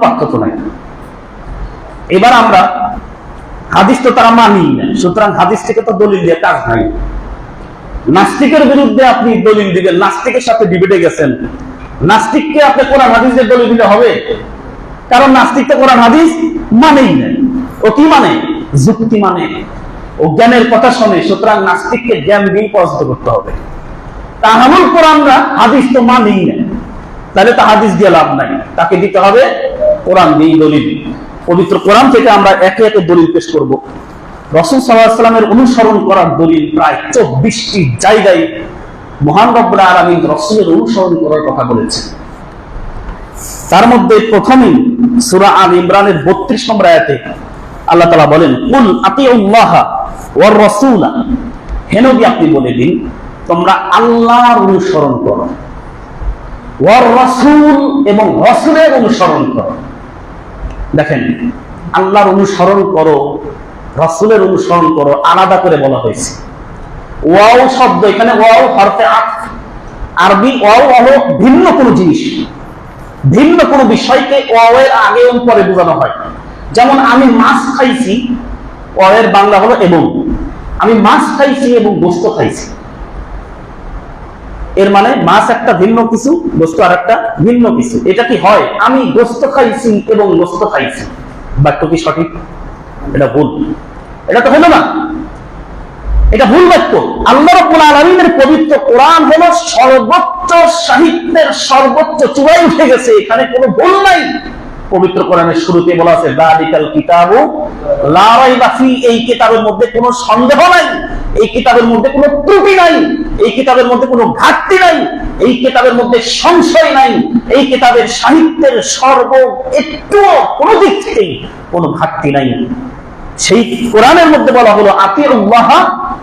পার্থক্য নাই। এবার আমরা হাদিস তো তারা মানি না সুতরাং হাদিস থেকে তো দলিল দিয়ে কাজ নাস্তিকের বিরুদ্ধে আপনি দলিল দিবেন, নাস্তিকের সাথে ডিবেটে গেছেন। নাস্তিককে আপনি কোরআন হাদিসের দলিল দিলে হবে? কারণ নাস্তিক তো কোরআন হাদিস মানেই না ও কি মানে? যুক্তি মানে। ও জ্ঞানের কথা শোনে, সুতরাং নাস্তিককে জ্ঞান দিয়ে পরাজিত করতে হবে। কোরআনরা হাদিস তো মানেই না তাহলে তো হাদিস দিয়ে লাভ নাই। তাকে দিতে হবে কোরআন দিয়ে দলিল। পবিত্র কোরআন থেকে আমরা একে একে দলিল পেশ করব। রসুল সাল্লাহামের অনুসরণ করার দলিল প্রায় চব্বিশটি জায়গায় মহান রব্বুল আলমী রসুলের অনুসরণ করার কথা বলেছেন। তার মধ্যে প্রথমেই সুরা আল ইমরানের বত্রিশ নম্বর আয়াতে আল্লাহ তালা বলেন, কুল আতি ওর রসুলা। হেনবি আপনি বলে দিন, তোমরা আল্লাহর অনুসরণ করো। ওর রসুল এবং রসুলের অনুসরণ করো। দেখেন, আল্লাহর অনুসরণ করো, রসুলের অনুসরণ করো, আলাদা করে বলা হয়েছে। ওয়াও শব্দ, এখানে ওয়াও হরফে আরবি ওয়াও হলো ভিন্ন কোনো জিনিস। ভিন্ন কোনো বিষয়কে ওয়াওয়ের আগে এবং পরে বোঝানো হয়। যেমন, আমি মাছ খাইছি, ওয়াওয়ের বাংলা হলো এবং। আমি মাছ খাইছি এবং গোস্ত খাইছি। এর মানে মাছ একটা ভিন্ন কিছু, গোস্ত আর একটা ভিন্ন কিছু। এটা কি হয়? আমি গোস্ত খাইছি এবং গোস্ত খাইছি। বাক্য কি সঠিক? এটা ভুল। এটা তো হলো না। এটা ভুল বাক্য। আল্লাহ রব্বুল আলমিনের পবিত্র কোরআন হলো সর্বোচ্চ সাহিত্যের সর্বোচ্চ চূড়ায় উঠে গেছে। এখানে কোনো ভুল নাই। পবিত্র কোরআনের শুরুতে বলা আছে, দালিকাল কিতাবু লা রাইবা ফি এই কিতাবের মধ্যে কোনো সন্দেহ নাই, এই কিতাবের মধ্যে কোনো ত্রুটি নাই, এই কিতাবের মধ্যে কোনো ঘাটতি নাই, এই কিতাবের মধ্যে সংশয় নাই, এই কিতাবের সাহিত্যের সর্ব একটু কোনো দিক থেকেই কোনো ঘাটতি নাই। সেই কোরআনের মধ্যে বলা হলো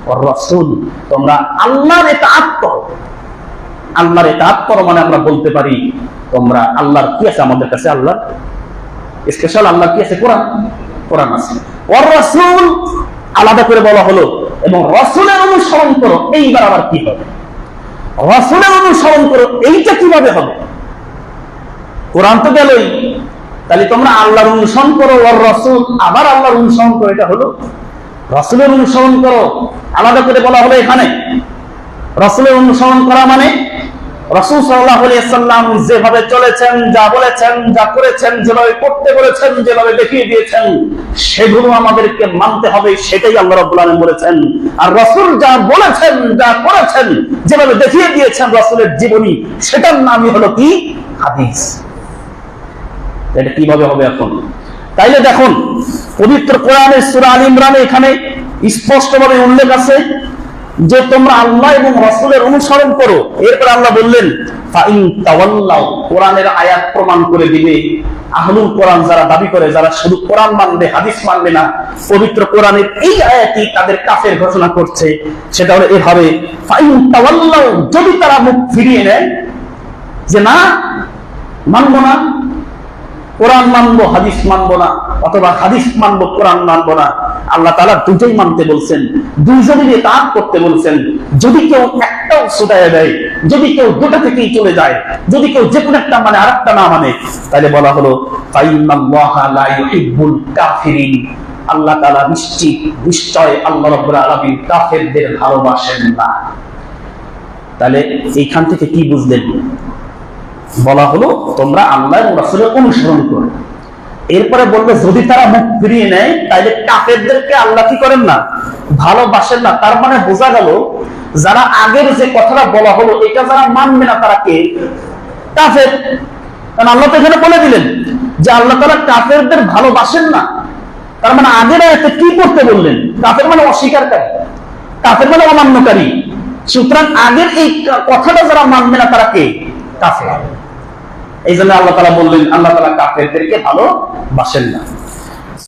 ওয়ার রাসূল তোমরা আল্লাহর ইতাআত করো। আল্লাহর ইতাআত করো মানে আমরা বলতে পারি, তোমরা আল্লাহর কি আছে আমাদের কাছে? আল্লাহ স্পেশাল আল্লাহ কি আছে? কোরআন। কোরআন আছে। রাসূল আলাদা করে বলা হলো এবং রাসূলের অনুসরণ করো, এইবার আবার কি হবে? রাসূলের অনুসরণ করো, এইটা কীভাবে হবে? কোরআন তো গেলই। তাহলে তোমরা আল্লাহর অনুসরণ করো ওর রসুল আবার আল্লাহর অনুসরণ করো, এটা হলো রসুলের অনুসরণ করো। আলাদা করে বলা হলো এখানে। রসুলের অনুসরণ করা মানে রসুল যেভাবে চলেছেন, যা বলেছেন, যা করেছেন, যেভাবে করতে বলেছেন, যেভাবে দেখিয়ে দিয়েছেন, সেগুলো আমাদেরকে মানতে হবে, সেটাই আল্লাহ বলেছেন। আর রসুল যা বলেছেন, যা করেছেন, যেভাবে দেখিয়ে দিয়েছেন রসুলের জীবনী, সেটার নামই হলো কি? হাদিস। এটা কীভাবে হবে এখন? তাইলে দেখুন, পবিত্র কোরআনের সুরা আল ইমরানে এখানে স্পষ্টভাবে উল্লেখ আছে যে তোমরা আল্লাহ এবং রসুলের অনুসরণ করো। এরপর আল্লাহ বললেন কোরআনের আয়াত প্রমাণ করে দিবে। আহলুল কোরআন যারা দাবি করে, যারা শুধু কোরআন মানবে, হাদিস মানবে না, পবিত্র কোরআনের এই আয়াতই তাদের কাফের ঘোষণা করছে। সেটা হলো এভাবে যদি তারা মুখ ফিরিয়ে নেয়, যে না, মানবো না, কোরআন মানবো, হাদিস মানবো না, অথবা হাদিস মানবো, কোরআন মানবো না আল্লাহ তালা দুটোই মানতে বলছেন দুইজনেরই তাপ করতে বলছেন। যদি কেউ একটাও ছুটায় দেয়, যদি কেউ দুটা থেকেই চলে যায়, যদি কেউ যে কোনো একটা মানে আর না মানে তাহলে বলা হলো আল্লাহ তালা নিশ্চিত, নিশ্চয় আল্লাহ রব্বুল আলমী কাফেরদের ভালোবাসেন না। তাহলে এইখান থেকে কি বুঝলেন? বলা হলো, তোমরা আল্লাহ রাসুলের অনুসরণ করো। এরপরে বলবে, যদি তারা মুখ ফিরিয়ে নেয় তাহলে কাফেরদেরকে আল্লাহ কি করেন না? ভালোবাসেন না। তার মানে বোঝা গেল, যারা আগের যে কথাটা বলা হলো, এটা যারা মানবে না তারা কে? কাফের। কারণ আল্লাহ তো এখানে বলে দিলেন যে আল্লাহ তারা কাফেরদের ভালোবাসেন না। তার মানে আগের আয়তে কি করতে বললেন? কাফের মানে অস্বীকারী কাফের মানে অমান্যকারী। সুতরাং আগের এই কথাটা যারা মানবে না তারা কে? কাফের। এই জন্য আল্লাহ তালা বললেন, আল্লাহ তালা কাফেরদেরকে ভালো বাসেন না।